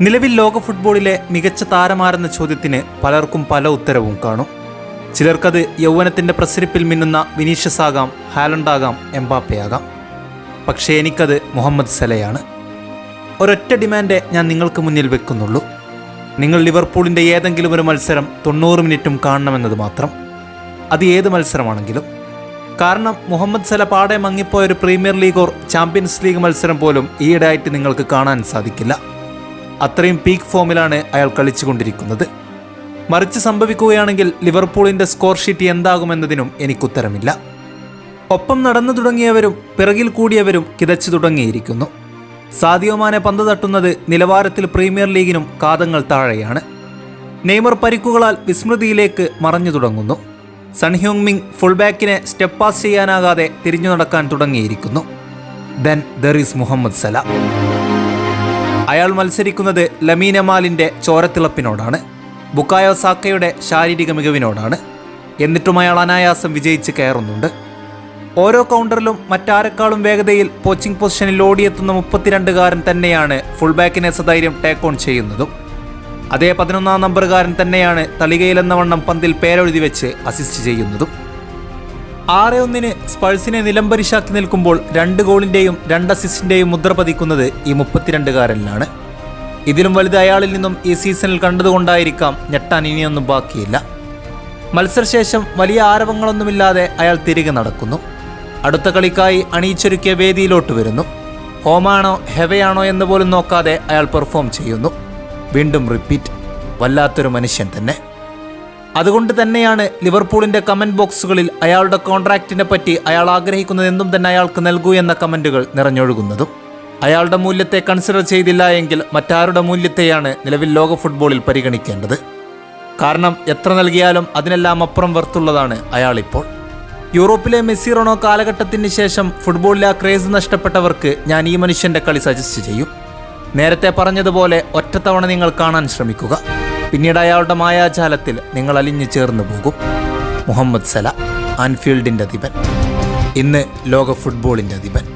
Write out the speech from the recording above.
നിലവിൽ ലോക ഫുട്ബോളിലെ മികച്ച താരമാരെന്ന ചോദ്യത്തിന് പലർക്കും പല ഉത്തരവും കാണും. ചിലർക്കത് യൗവനത്തിന്റെ പ്രസരിപ്പിൽ മിന്നുന്ന വിനീഷ്യസ് ആകാം ഹാലണ്ടാകാം എംബാപ്പയാകാം പക്ഷേ എനിക്കത് മുഹമ്മദ് സലയാണ്. ഒരൊറ്റ ഡിമാൻഡ് ഞാൻ നിങ്ങൾക്ക് മുന്നിൽ വെക്കുന്നുള്ളൂ. നിങ്ങൾ ലിവർപൂളിന്റെ ഏതെങ്കിലും ഒരു മത്സരം തൊണ്ണൂറ് മിനിറ്റും കാണണമെന്നത് മാത്രം. അത് ഏത് മത്സരമാണെങ്കിലും. കാരണം മുഹമ്മദ് സല പാടെ മങ്ങിപ്പോയ ഒരു premier league or champions league മത്സരം പോലും ഈയിടെയായിട്ട് നിങ്ങൾക്ക് കാണാൻ സാധിക്കില്ല. അത്രയും പീക്ക് ഫോമിലാണ് അയാൾ കളിച്ചുകൊണ്ടിരിക്കുന്നത്. മറിച്ച് സംഭവിക്കുകയാണെങ്കിൽ ലിവർപൂളിന്റെ സ്കോർ ഷീറ്റ് എന്താകുമെന്നതിനും എനിക്കുത്തരമില്ല. ഒപ്പം നടന്നു തുടങ്ങിയവരും പിറകിൽ കൂടിയവരും കിതച്ചു തുടങ്ങിയിരിക്കുന്നു. സാദിയോമാനെ പന്ത് തട്ടുന്നത് നിലവാരത്തിൽ പ്രീമിയർ ലീഗിനും കാതങ്ങൾ താഴെയാണ്. നെയ്മർ പരിക്കുകളാൽ വിസ്മൃതിയിലേക്ക് മറഞ്ഞു തുടങ്ങുന്നു. സൺഹ്യോങ് മിങ് ഫുൾബാക്കിനെ സ്റ്റെപ്പ് പാസ് ചെയ്യാനാകാതെ തിരിഞ്ഞു നടക്കാൻ തുടങ്ങിയിരിക്കുന്നു. Then there is Mohamed Salah അയാൾ മത്സരിക്കുന്നത് ലമീനമാലിന്റെ ചോരത്തിളപ്പിനോടാണ് ബുക്കായോ സാക്കയുടെ ശാരീരിക മികവിനോടാണ്. എന്നിട്ടും അയാൾ അനായാസം വിജയിച്ച് കയറുന്നുണ്ട്. ഓരോ കൗണ്ടറിലും മറ്റാരെക്കാളും വേഗതയിൽ പോച്ചിങ് പൊസിഷനിൽ ഓടിയെത്തുന്ന മുപ്പത്തിരണ്ടുകാരൻ തന്നെയാണ് ഫുൾബാക്കിനെ സധൈര്യം ടേക്ക് ഓൺ ചെയ്യുന്നതും. അതേ പതിനൊന്നാം നമ്പറുകാരൻ തന്നെയാണ് തളികയിലെന്ന വണ്ണം പന്തിൽ പേരെഴുതി വെച്ച് അസിസ്റ്റ് ചെയ്യുന്നതും. ആറ് ഒന്നിന് സ്പൾസിനെ നിലംപരിശാക്കി നിൽക്കുമ്പോൾ രണ്ട് ഗോളിന്റെയും രണ്ട് അസിസ്റ്റിന്റെയും മുദ്ര പതിക്കുന്നത് ഈ മുപ്പത്തിരണ്ടുകാരനിലാണ്. ഇതിലും വലുത് അയാളിൽ നിന്നും ഈ സീസണിൽ കണ്ടതുകൊണ്ടായിരിക്കാം ഞെട്ടാൻ ഇനിയൊന്നും ബാക്കിയില്ല. മത്സരശേഷം വലിയ ആരവങ്ങളൊന്നുമില്ലാതെ അയാൾ തിരികെ നടക്കുന്നു. അടുത്ത കളിക്കായി അണിയിച്ചൊരുക്കിയ വേദിയിലോട്ട് വരുന്നു. ഹോമാണോ ഹെവയാണോ എന്ന് പോലും നോക്കാതെ അയാൾ പെർഫോം ചെയ്യുന്നു. വീണ്ടും റിപ്പീറ്റ്. വല്ലാത്തൊരു മനുഷ്യൻ തന്നെ. അതുകൊണ്ട് തന്നെയാണ് ലിവർപൂളിന്റെ കമന്റ് ബോക്സുകളിൽ അയാളുടെ കോൺട്രാക്റ്റിനെ പറ്റി അയാൾ ആഗ്രഹിക്കുന്നതെന്നും തന്നെ അയാൾക്ക് നൽകൂ എന്ന കമന്റുകൾ നിറഞ്ഞൊഴുകുന്നതും. അയാളുടെ മൂല്യത്തെ കൺസിഡർ ചെയ്തില്ല എങ്കിൽ മറ്റാരുടെ മൂല്യത്തെയാണ് നിലവിൽ ലോക ഫുട്ബോളിൽ പരിഗണിക്കേണ്ടത്. കാരണം എത്ര നൽകിയാലും അതിനെല്ലാം അപ്പുറം വർത്തുള്ളതാണ് അയാളിപ്പോൾ. യൂറോപ്പിലെ മെസ്സി റൊണോ കാലഘട്ടത്തിന് ശേഷം ഫുട്ബോളിലെ ആ ക്രേസ് നഷ്ടപ്പെട്ടവർക്ക് ഞാൻ ഈ മനുഷ്യന്റെ കളി സജസ്റ്റ് ചെയ്യും. നേരത്തെ പറഞ്ഞതുപോലെ ഒറ്റത്തവണ നിങ്ങൾ കാണാൻ ശ്രമിക്കുക. പിന്നീട് അയാളുടെ മായാജാലത്തിൽ നിങ്ങൾ അലിഞ്ഞു ചേർന്ന് പോകും. മുഹമ്മദ് സല ആൻഫീൽഡിന്റെ അധിപൻ. ഇന്ന് ലോക ഫുട്ബോളിന്റെ അധിപൻ.